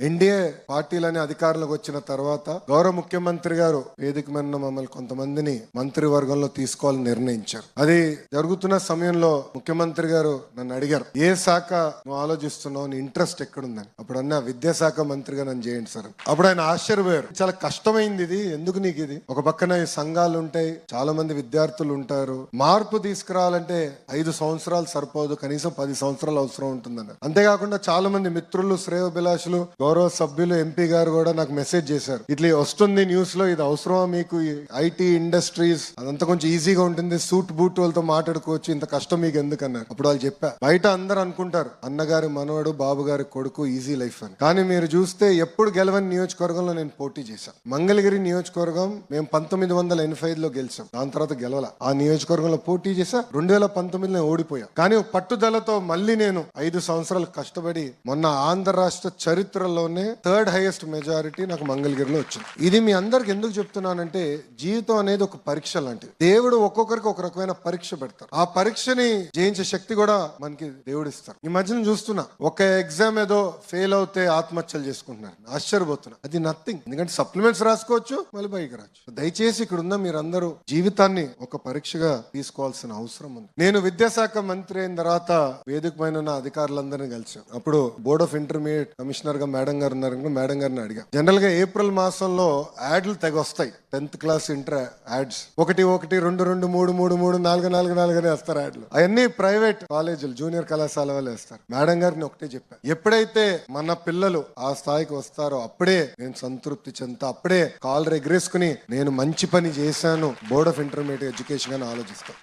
NDA పార్టీలని అధికారంలోకి వచ్చిన తర్వాత గౌరవ ముఖ్యమంత్రి గారు వేదిక మీద మమ్మల్ని కొంతమందిని మంత్రివర్గంలో తీసుకోవాలని నిర్ణయించారు. అది జరుగుతున్న సమయంలో ముఖ్యమంత్రి గారు నన్ను అడిగారు ఏ శాఖ నువ్వు ఆలోచిస్తున్నావు? నీ ఇంట్రెస్ట్ ఎక్కడుందని? అప్పుడు అన్న విద్యాశాఖ మంత్రిగా నన్ను చేయండి సార్. అప్పుడు ఆయన ఆశ్చర్యపోయారు. చాలా కష్టమైంది ఇది. ఎందుకు నీకు ఇది? ఒక పక్కన సంఘాలు ఉంటాయి చాలా మంది విద్యార్థులు ఉంటారు. మార్పు తీసుకురావాలంటే ఐదు సంవత్సరాలు సరిపోదు. కనీసం పది సంవత్సరాలు అవసరం ఉంటుందని అంతేకాకుండా చాలా మంది మిత్రులు శ్రేయోభిలాషులు గౌరవ సభ్యులు ఎంపీ గారు కూడా నాకు మెసేజ్ చేశారు. ఇట్లా వస్తుంది న్యూస్లో ఇది అవసరమా మీకు? ఐటీ ఇండస్ట్రీస్ అదంతా కొంచెం ఈజీగా ఉంటుంది సూట్ బూట్ వాళ్ళతో మాట్లాడుకోవచ్చు ఇంత కష్టం మీకు ఎందుకన్నారు? అప్పుడు వాళ్ళు చెప్పా. బయట అందరు అనుకుంటారు అన్నగారి మనవడు బాబు గారి కొడుకు ఈజీ లైఫ్ అని. కానీ మీరు చూస్తే ఎప్పుడు గెలవని నియోజకవర్గంలో నేను పోటీ చేశాను మంగళగిరి నియోజకవర్గం మేము పంతొమ్మిది వందల ఎనభై ఐదులో గెలిచాం. దాని తర్వాత గెలవల. ఆ నియోజకవర్గంలో పోటీ చేశా రెండు వేల పంతొమ్మిదిలో ఓడిపోయా. కానీ పట్టుదలతో మళ్ళీ నేను ఐదు సంవత్సరాలు కష్టపడి మొన్న ఆంధ్ర రాష్ట్ర చరిత్రలో చరిత్రలోనే థర్డ్ హైయెస్ట్ మెజారిటీ నాకు మంగళగిరిలో వచ్చింది. ఇది మీ అందరికి ఎందుకు చెప్తున్నానంటే జీవితం అనేది ఒక పరీక్ష లాంటిది. దేవుడు ఒక్కొక్కరికి ఒక రకమైన పరీక్ష పెడతారు. ఆ పరీక్షని జయించే శక్తి కూడా మనకి దేవుడు ఇస్తారు. ఈ మధ్యన చూస్తున్నా ఒక ఎగ్జామ్ ఏదో ఫెయిల్ అవుతే ఆత్మహత్యలు చేసుకుంటున్నారు. ఆశ్చర్యపోతున్నా. అది నథింగ్. ఎందుకంటే సప్లిమెంట్స్ రాసుకోవచ్చు మళ్ళీ పైకి రావచ్చు. దయచేసి ఇక్కడ ఉన్న మీరందరూ జీవితాన్ని ఒక పరీక్షగా తీసుకోవాల్సిన అవసరం ఉంది. నేను విద్యాశాఖ మంత్రి అయిన తర్వాత వేదిక పైన ఉన్న అధికారులందరినీ కలిసాను అప్పుడు బోర్డ్ ఆఫ్ ఇంటర్మీడియట్ కమిషనర్గా మేడం గారు ఉన్నారు మేడం గారిని అడిగా. జనరల్గా ఏప్రిల్ మాసంలో యాడ్లు తెగ వస్తాయి. Tenth class inter ads. ఒకటి ఒకటి రెండు రెండు మూడు మూడు మూడు నాలుగు నాలుగు నాలుగు అని వేస్తారు యాడ్లు. అవన్నీ ప్రైవేట్ కాలేజీలు జూనియర్ కళాశాల వాళ్ళు వేస్తారు. మేడం గారిని ఒకటే చెప్పా. ఎప్పుడైతే మన పిల్లలు ఆ స్థాయికి వస్తారో అప్పుడే నేను సంతృప్తి చెందుతా. అప్పుడే కాలు ఎగరేసుకుని నేను మంచి పని చేశాను. బోర్డ్ ఆఫ్ ఇంటర్మీడియట్ ఎడ్యుకేషన్ అని ఆలోచిస్తాను